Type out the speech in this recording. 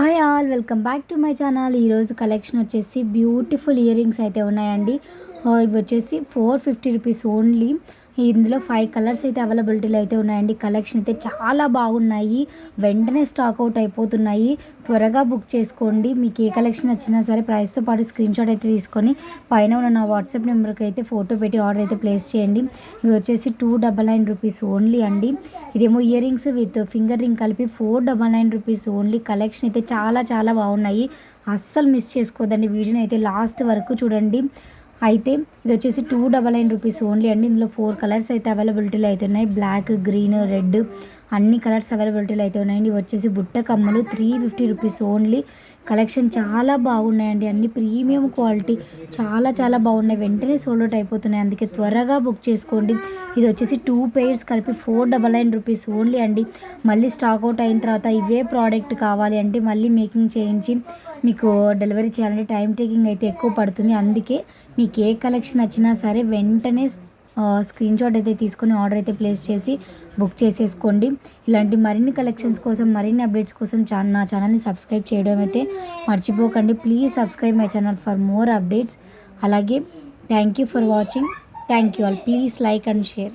Hi all welcome back to my channel. ఈరోజు collection వచ్చేసి beautiful earrings అయితే ఉన్నాయండి. ఇవి వచ్చేసి ఫోర్ ఫిఫ్టీ రూపీస్ ఓన్లీ. ఇందులో ఫైవ్ కలర్స్ అయితే అవైలబిలిటీలో అయితే ఉన్నాయండి. కలెక్షన్ అయితే చాలా బాగున్నాయి. వెంటనే స్టాక్ అవుట్ అయిపోతున్నాయి. త్వరగా బుక్ చేసుకోండి. మీకు ఏ కలెక్షన్ వచ్చినా సరే ప్రైస్తో పాటు స్క్రీన్ షాట్ అయితే తీసుకొని పైన ఉన్న నా వాట్సాప్ నెంబర్కి అయితే ఫోటో పెట్టి ఆర్డర్ అయితే ప్లేస్ చేయండి. ఇవి వచ్చేసి two double nine rupees only అండి. ఇదేమో earrings with finger ring కలిపి four double nine rupees only collection అయితే చాలా చాలా బాగున్నాయి. అస్సలు మిస్ చేసుకోదండి. వీడియోని అయితే లాస్ట్ వరకు చూడండి. అయితే ఇది వచ్చేసి two double nine rupees only అండి. ఇందులో ఫోర్ కలర్స్ అయితే అవైలబిలిటీలో అయితే ఉన్నాయి. బ్లాక్ గ్రీన్ రెడ్ అన్ని కలర్స్ అవైలబిలిటీలో అయితే ఉన్నాయండి. ఇవి వచ్చేసి బుట్ట కమ్మలు three fifty rupees only collection చాలా బాగున్నాయండి. అన్ని ప్రీమియం క్వాలిటీ చాలా చాలా బాగున్నాయి. వెంటనే సోల్డ్ అవుట్ అయిపోతున్నాయి. అందుకే త్వరగా బుక్ చేసుకోండి. ఇది వచ్చేసి టూ పెయిర్స్ కలిపి four double nine rupees only అండి. మళ్ళీ స్టాక్ అవుట్ అయిన తర్వాత ఇవే ప్రోడక్ట్ కావాలి అంటే మళ్ళీ మేకింగ్ చేయించి మీకు డెలివరీ చేయాలంటే టైం టేకింగ్ అయితే ఎక్కువ పడుతుంది. అందుకే మీకు ఏ కలెక్షన్ వచ్చినా సరే వెంటనే స్క్రీన్ షాట్ అయితే తీసుకొని ఆర్డర్ అయితే ప్లేస్ చేసి బుక్ చేసేసుకోండి. ఇలాంటి మరిన్ని కలెక్షన్స్ కోసం మరిన్ని అప్డేట్స్ కోసం ఛా నా ఛానల్ని సబ్స్క్రైబ్ చేయడం అయితే మర్చిపోకండి. Please subscribe my channel for more updates. అలాగే thank you for watching. Thank you all. Please like and share.